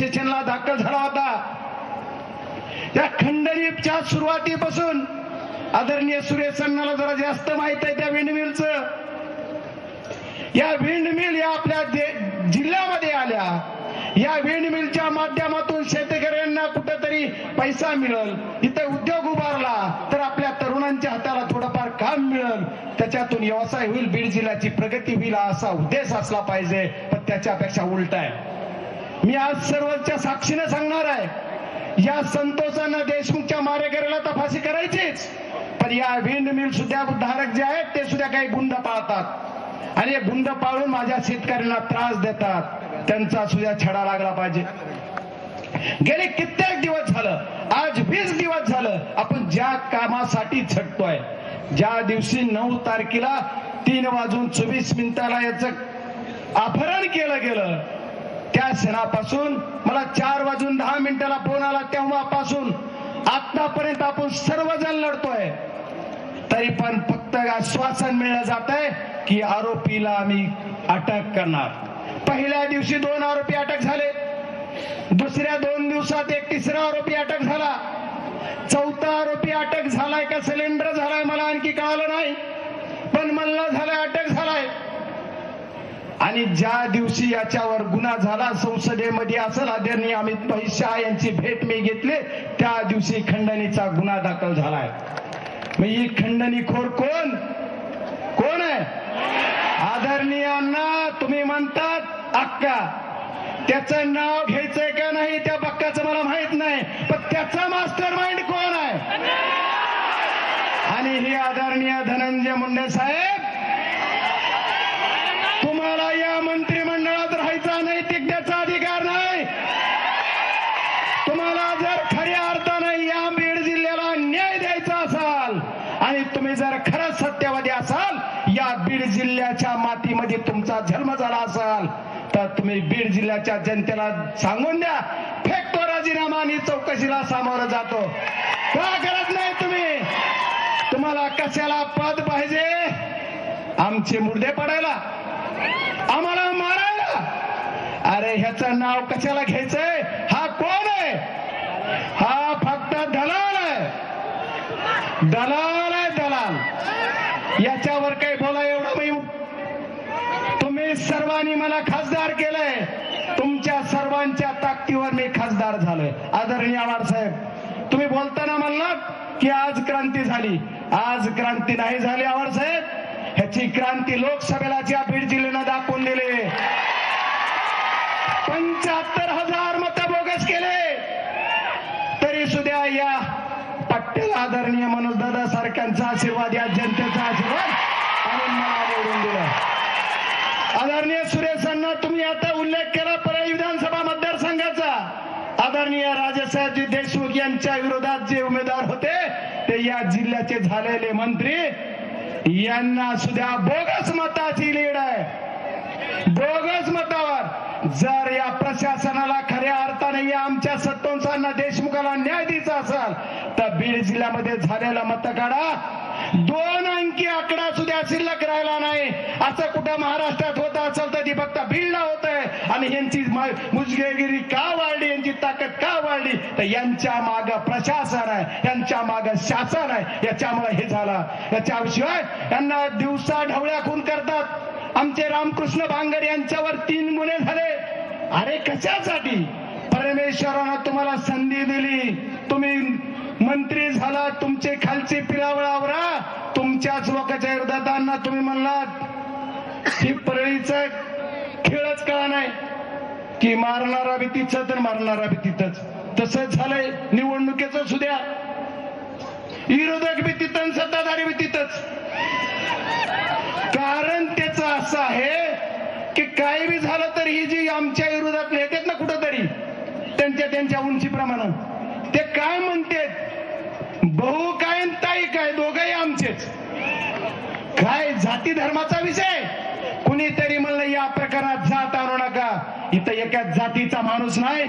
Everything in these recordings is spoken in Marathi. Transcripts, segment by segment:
स्टेशनला दाखल झाला होता. या खंडणीच्या सुरुवातीपासून आदरणीय सुरेश अण्णाला जरा जास्त माहीत आहे त्या विंडमिलचं या विंडमिल या आपल्या जिल्ह्यामध्ये आल्या. या विंडमिलच्या माध्यमातून शेतकऱ्यांना कुठेतरी पैसा मिळेल. इथं उद्योग उभारला तर आपल्या तरुणांच्या हाताला थोडंफार काम मिळेल. त्याच्यातून व्यवसाय होईल बीड जिल्ह्याची प्रगती होईल असा उद्देश असला पाहिजे. पण त्याच्यापेक्षा उलट आहे. मी आज सर्वच्या साक्षीने सांगणार आहे या संतोषांना देशमुखच्या मारेकऱ्याला तपासी करायचीच. पण या विंड मिल सुद्धा धारक जे आहेत ते सुद्धा काही गुंड पाळतात. आणि हे गुंड पाळून माझ्या शेतकऱ्यांना त्रास देतात. त्यांचा सुद्धा छडा लागला पाहिजे. गेले कित्येक दिवस झालं आज वीस दिवस झालं आपण ज्या कामासाठी झटतोय ज्या दिवशी नऊ तारखेला तीन वाजून चोवीस मिनिटाला याच अपहरण केलं गेलं त्या क्षणापासून मला चार वाजून दहा मिनिटाला फोन आला तेव्हापासून. आतापर्यंत आपण सर्वजण लढतोय. तरी पण फक्त आश्वासन मिळलं जात आहे की आरोपीला आम्ही अटक करणार. पहिल्या दिवशी दोन आरोपी अटक झाले. दुसऱ्या दोन दिवसात एक तिसरा आरोपी अटक झाला. चौथा आरोपी अटक झालाय का सिलेंडर झालाय मला आणखी कळालं नाही. पण मला झालाय अटक झालाय. आणि ज्या दिवशी याच्यावर गुन्हा झाला संसदेमध्ये असेल आदरणीय अमित भाई शहा यांची भेट मी घेतली त्या दिवशी खंडणीचा गुन्हा दाखल झालाय. मग ही खंडणीखोर कोण? कोण आहे? आदरणीय अण्णा तुम्ही म्हणतात अक्का. त्याचं नाव घ्यायचंय का नाही त्या बक्काचं मला माहीत नाही पण त्याचा मास्टर माइंड कोण आहे? आणि हे आदरणीय धनंजय मुंडे साहेब तुम्हाला या मंत्रिमंडळात राहायचा नैतिकतेचा अधिकार नाही तुम्हाला जर खऱ्या अर्थानं या बीड जिल्ह्याला न्याय द्यायचा असाल आणि तुम्ही जर खरंच सत्यवादी असाल या बीड जिल्ह्याच्या मातीमध्ये तुमचा जन्म झाला असाल तर तुम्ही बीड जिल्ह्याच्या जनतेला सांगून द्या फेकतो राजीनामा आणि चौकशीला सामोरं जातो. का करत नाही तुम्ही? तुम्हाला कशाला पद पाहिजे? आमचे मुर्दे पडायला. आम्हाला मारायला. अरे ह्याचं नाव कशाला घ्यायचंय? हा कोण आहे? हा फक्त दलाल आहे. दलाल आहे दलाल. याच्यावर काही बोलाय सर्वांनी मला खासदार केलंय. तुमच्या सर्वांच्या ताकदीवर मी खासदार झालोय. आदरणीय आवार साहेब तुम्ही बोलताना म्हणलात की आज क्रांती झाली. आज क्रांती नाही झाली आवार साहेब. ह्याची क्रांती लोकसभेला ज्या बीड जिल्ह्यानं दाखवून दिले. पंच्याहत्तर हजार मत बोगस केले. तरी सुद्धा या पट्टेल आदरणीय मनोज दादा सारख्यांचा आशीर्वाद या जनतेचा आशीर्वाद आणि मला निवडून दिला. आदरणीय सुरेशांना तुम्ही आता उल्लेख केला परळी विधानसभा मतदारसंघाचा. आदरणीय राजेसाहेबजी देशमुख यांच्या विरोधात जे उमेदवार होते ते या जिल्ह्याचे झालेले मंत्री. यांना सुद्धा बोगस मताची लीड आहे. बोगस मतावर. जर या प्रशासनाला खऱ्या अर्थाने या आमच्या सत्तोंसांना देशमुखाला न्याय द्यायचा असेल तर बीड जिल्ह्यामध्ये झालेला मतकाडा दोन अंकी आकडा सुद्धा शिल्लक राहिला नाही. असं कुठं महाराष्ट्रात होत असेल तर ती फक्त बीडला होत आहे आणि यांची मा- मुजगेगिरी का वाढली? यांची ताकद का वाढली? तर यांच्या माग प्रशासन आहे. यांच्या माग शासन आहे. याच्यामुळे हे झालं. याच्याशिवाय यांना दिवसा ढवळ्या खून करतात. आमचे रामकृष्ण भांगर यांच्यावर तीन गुन्हे झाले. अरे कशासाठी? परमेश्वरानं तुम्हाला संधी दिली. तुम्ही मंत्री झाला तुमचे खालचे पिरावळावरा तुमच्याच लोकांच्या विरोधातांना तुम्ही म्हणलात ही परळीचा खेळच कळा नाही. की मारणारा बी तिथं तर मारणारा बी तिथंच तसंच झालंय निवडणुकीचं सुद्या. विरोधक बी तिथं आणि सत्ताधारी बी तिथंच कारण त्याचं असं आहे की काही बी झालं तर ही जी आमच्या विरोधात येतात ना कुठंतरी त्यांच्या त्यांच्या उंची प्रमाणात ते काय म्हणतात? बहु काय ताई काय दोघंही आमचेच. काय जाती धर्माचा विषय? कुणीतरी म्हणलं या प्रकारात जात आणू नका. इथं एका जातीचा माणूस नाही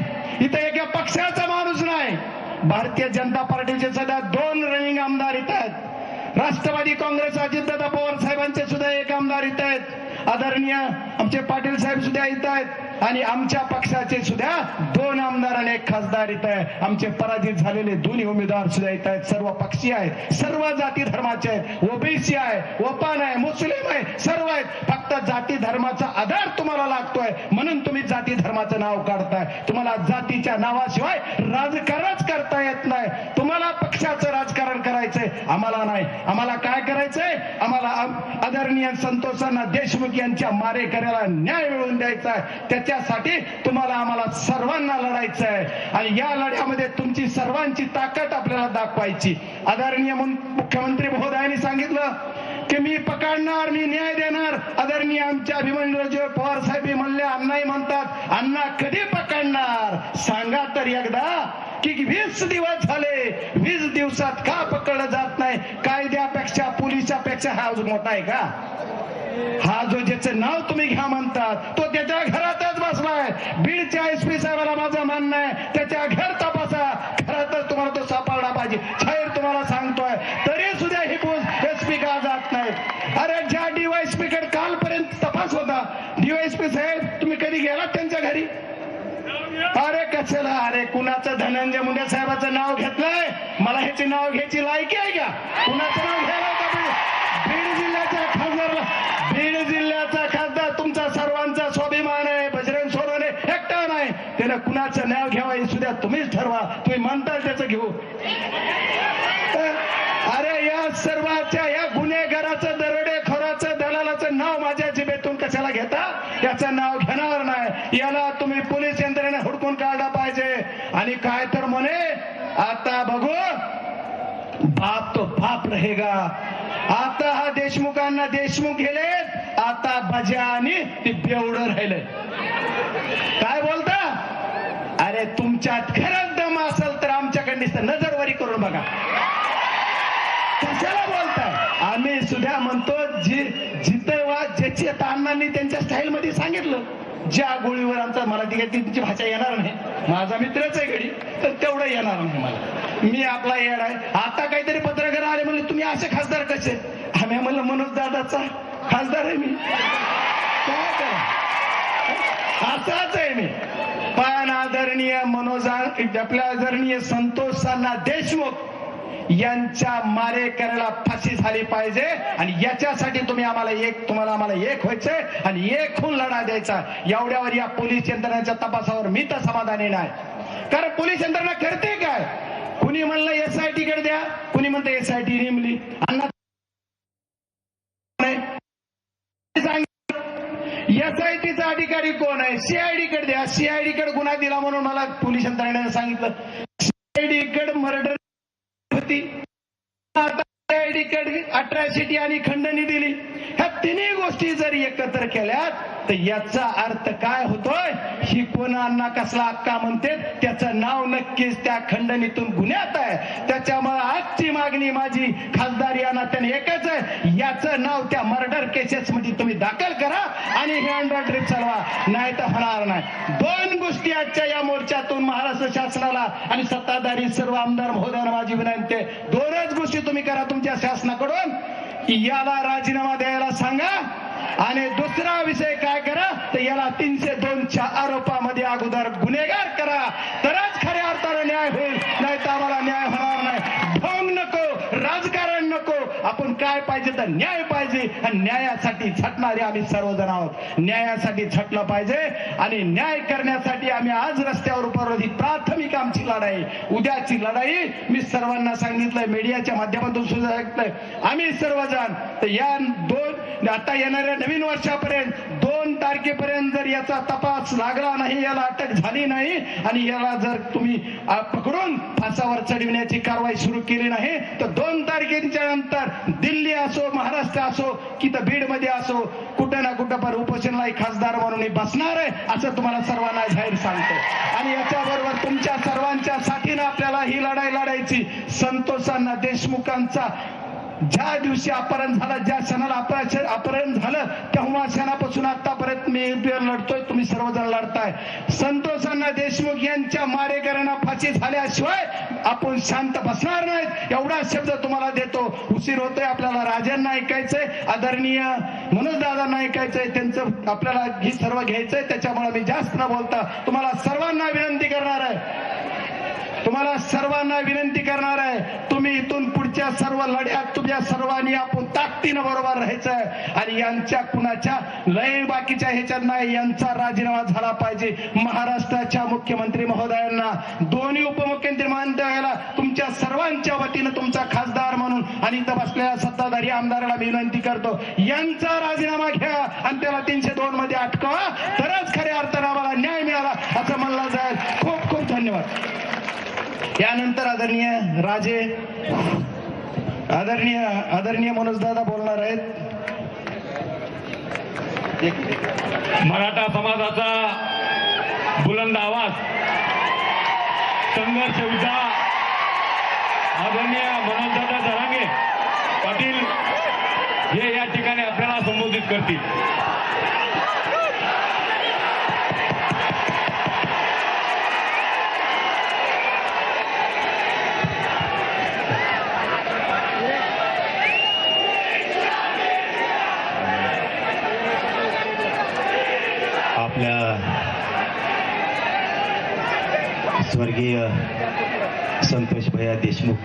इथं एका पक्षाचा माणूस नाही. भारतीय जनता पार्टीचे सध्या दोन रनिंग आमदार इथं आहेत. राष्ट्रवादी काँग्रेस अजितदादा पवार साहेबांचे सुद्धा एक आमदार इथं आहेत. आदरणीय आमचे पाटील साहेब सुद्धा इथं आहेत. आणि आमच्या पक्षाचे सुद्धा दोन आमदार आणि एक खासदार इथं आहे. आमचे पराजित झालेले दोन्ही उमेदवार सुद्धा इथं आहेत. सर्व पक्षी आहेत. सर्व जाती धर्माचे आहेत. ओबीसी आहे ओपान आहे मुस्लिम आहे सर्व आहेत. फक्त जाती धर्माचा आधार तुम्हाला लागतोय. म्हणून तुम्ही जाती धर्माचं नाव काढताय. तुम्हाला जातीच्या नावाशिवाय राजकारणच करता येत नाही. तुम्हाला पक्षाचं आम्हाला नाही. आम्हाला काय करायचंय? आम्हाला आदरणीय संतोषांना देशमुख यांच्या मारेकऱ्याला न्याय मिळवून द्यायचा आहे. त्याच्यासाठी तुम्हाला आम्हाला सर्वांना लढायचं आहे आणि या लढ्यामध्ये तुमची सर्वांची ताकद आपल्याला दाखवायची. आदरणीय मुख्यमंत्री महोदयांनी सांगितलं की मी पकडणार मी न्याय देणार. आदरणीय आमच्या अभिमन्यूराजे पवार साहेब हे म्हणले अण्णाही म्हणतात. अण्णा कधी पकडणार? सांगा तर एकदा. की वीस दिवस झाले वीस दिवसात का पकडलं जात नाही? कायद्यापेक्षा पोलिसापेक्षा हा अजून मोठा आहे का? हा जो ज्याचं नाव तुम्ही घ्या म्हणतात तो त्याच्या घरातच बसलाय. बीडच्या एस पी साहेबाला माझं म्हणणं आहे त्याच्या घर तपासा घरातच तुम्हाला तो सापडला पाहिजे छायर तुम्हाला सांगतोय तरी सुद्धा ही पोस्ट एस पी का जात नाही अरे ज्या डीवायसपी कडे कालपर्यंत तपास होता डीवायसपी साहेब तुम्ही कधी गेलात त्यांच्या घरी अरे कशाला अरे कुणाचं धनंजय मुंडे साहेबाचं नाव घेतलंय? मला ह्याचे नाव घ्यायची लायकी आहे का? कुणाचं नाव घ्यायला का बीड जिल्ह्याच्या खासदारला बीड जिल्ह्याचा खासदार तुमचा सर्वांचा स्वाभिमान आहे बजरंग सोनवणे एकटा नाही. त्याला कुणाचं नाव घ्यावं हे सुद्धा तुम्हीच ठरवा. तुम्ही म्हणताल त्याचं घेऊ. अरे या सर्वाच्या या गुन्हेगाराचं दरोडेखोराचं दलालाचं नाव माझ्या जिबेतून कशाला घेता? याचं नाव घेणार नाही. याला तुम्ही पोलीस यंत्रणेने हुडकून काढ पाहिजे आणि काय तर म्हणे आता बघू बाप तो बाप रहेगा। आता हा देशमुखांना देशमुख गेले आता भज्या आणि ते बेवडं राहिले. काय बोलता? अरे तुमच्यात खरंच दम असेल तर आमच्याकडे नजरवारी करून बघा. कशाला बोलताय? आम्ही सुद्धा म्हणतो जी जिथं वा ज्याची आता अण्णांनी त्यांच्या स्टाईल मध्ये सांगितलं ज्या गोळीवर आमचा मराठी काही त्यांची भाषा येणार नाही. माझा मित्रच आहे घडी तर तेवढं येणार नाही मला. मी आपला येड आहे. आता काहीतरी पत्रकार आले म्हणले तुम्ही असे खासदार कसे? आम्ही म्हणलं मनोज दादाचा खासदार आहे मी. काय करा? असाच आहे मी. पण आदरणीय मनोज आपल्या आदरणीय संतोषांना देशमुख यांच्या मारेकऱ्याला फाशी झाली पाहिजे आणि याच्यासाठी तुम्ही आम्हाला एक तुम्हाला आम्हाला एक व्हायचंय आणि एक होऊन लढा द्यायचा. एवढ्यावर या पोलीस यंत्रणाच्या तपासावर मी तर समाधानी नाही. कारण पोलीस यंत्रणा करते काय? कुणी म्हणलं एस आय टी कडे द्या कुणी म्हणतं एस आय टी नेमली. अण्णा एस आय अधिकारी कोण आहे? सीआयडी कडे द्या. सीआयडी कडे गुन्हा दिला म्हणून मला पोलीस यंत्रणेने सांगितलं. सीआयडी कडे मर्डर होती. आता सीआयडी कडे अट्रॅसिटी आणि खंडणी दिली. ह्या तिन्ही गोष्टी जर एकत्र केल्यात तर याचा अर्थ काय होतोय? ही कोणांना कसला हक्का म्हणते? त्याचं नाव नक्कीच त्या खंडणीतून गुन्ह्यात आहे. त्याच्यामुळे आजची मागणी माझी खासदार या नात्याने एकच आहे. याचं नाव त्या मर्डर केसेस मध्ये तुम्ही दाखल करा आणि हे अंडर ट्रिप चालवा. नाही तर होणार नाही. दोन गोष्टी आजच्या या मोर्चातून महाराष्ट्र शासनाला आणि सत्ताधारी सर्व आमदार महोदयांना माझी विनंती दोनच गोष्टी तुम्ही करा तुमच्या शासनाकडून. याला राजीनामा द्यायला सांगा. आणि दुसरा विषय काय करा? तर याला तीनशे दोनच्या आरोपामध्ये अगोदर गुन्हेगार करा. तरच खऱ्या अर्थानं न्याय होईल. नाही तर आम्हाला न्याय होणार नाही. ढोंग नको राजकारण नको. आपण काय पाहिजे तर न्याय पाहिजे. आणि न्यायासाठी झटणारे आम्ही सर्वजण आहोत. न्यायासाठी झटलं पाहिजे. आणि न्याय करण्यासाठी आम्ही आज रस्त्यावर उभारलो प्राथमिक आमची लढाई उद्याची लढाई. मी सर्वांना सांगितलंय मीडियाच्या माध्यमातून सुद्धा ऐकतोय आम्ही सर्वजण तर या आता येणाऱ्या नवीन वर्षापर्यंत दोन तारखेपर्यंत जर याचा तपास लागला नाही याला अटक झाली नाही आणि याला जर तुम्ही पकडून फासावर चढविण्याची कारवाई सुरू केली नाही तर दोन तारखेच्या नंतर दिल्ली असो महाराष्ट्र असो कि तर बीडमध्ये असो कुठं ना कुठं पण उपोषणला खासदार म्हणून बसणार आहे असं तुम्हाला सर्वांना जाहीर सांगतो. आणि याच्याबरोबर तुमच्या सर्वांच्या साथीनं आपल्याला ही लढाई लढायची संतोषांना देशमुखांचा ज्या दिवशी अपहरण झालं ज्या क्षणाला अपहरण अपहरण झालं तेव्हा क्षणापासून आतापर्यंत मी लढतोय तुम्ही सर्वजण लढताय. संतोष देशमुख यांच्या मारेकऱ्यांना फाशी झाल्याशिवाय आपण शांत बसणार नाहीत एवढा शब्द तुम्हाला देतो. उशीर होतोय आपल्याला राजांना ऐकायचंय आदरणीय मनोज दादांना ऐकायचंय त्यांचं आपल्याला ही सर्व घ्यायचंय त्याच्यामुळे मी जास्त न बोलता तुम्हाला सर्वांना विनंती करणार आहे. तुम्हाला सर्वांना विनंती करणार आहे तुम्ही इथून पुढच्या सर्व लढ्यात तुमच्या सर्वांनी आपण ताकदीनं बरोबर राहायचं आणि यांच्या कुणाच्या लय बाकीच्या ह्याच्यात नाही यांचा राजीनामा झाला पाहिजे. महाराष्ट्राच्या मुख्यमंत्री महोदयांना दोन्ही उपमुख्यमंत्री महोदयाला तुमच्या सर्वांच्या वतीनं तुमचा खासदार म्हणून आणि इथं बसलेल्या सत्ताधारी आमदाराला विनंती करतो यांचा राजीनामा घ्या आणि त्याला तीनशे दोन मध्ये अटकवा. तरच खऱ्या अर्थ आम्हाला न्याय मिळाला असं म्हणलं जाईल. खूप खूप धन्यवाद. यानंतर आदरणीय राजे आदरणीय आदरणीय मनोजदादा बोलणार आहेत. एक- मराठा समाजाचा बुलंद आवाज संघर्ष विधा आदरणीय मनोजदादा जरांगे पाटील हे या ठिकाणी आपल्याला संबोधित करतील. स्वर्गीय संतोष भैया देशमुख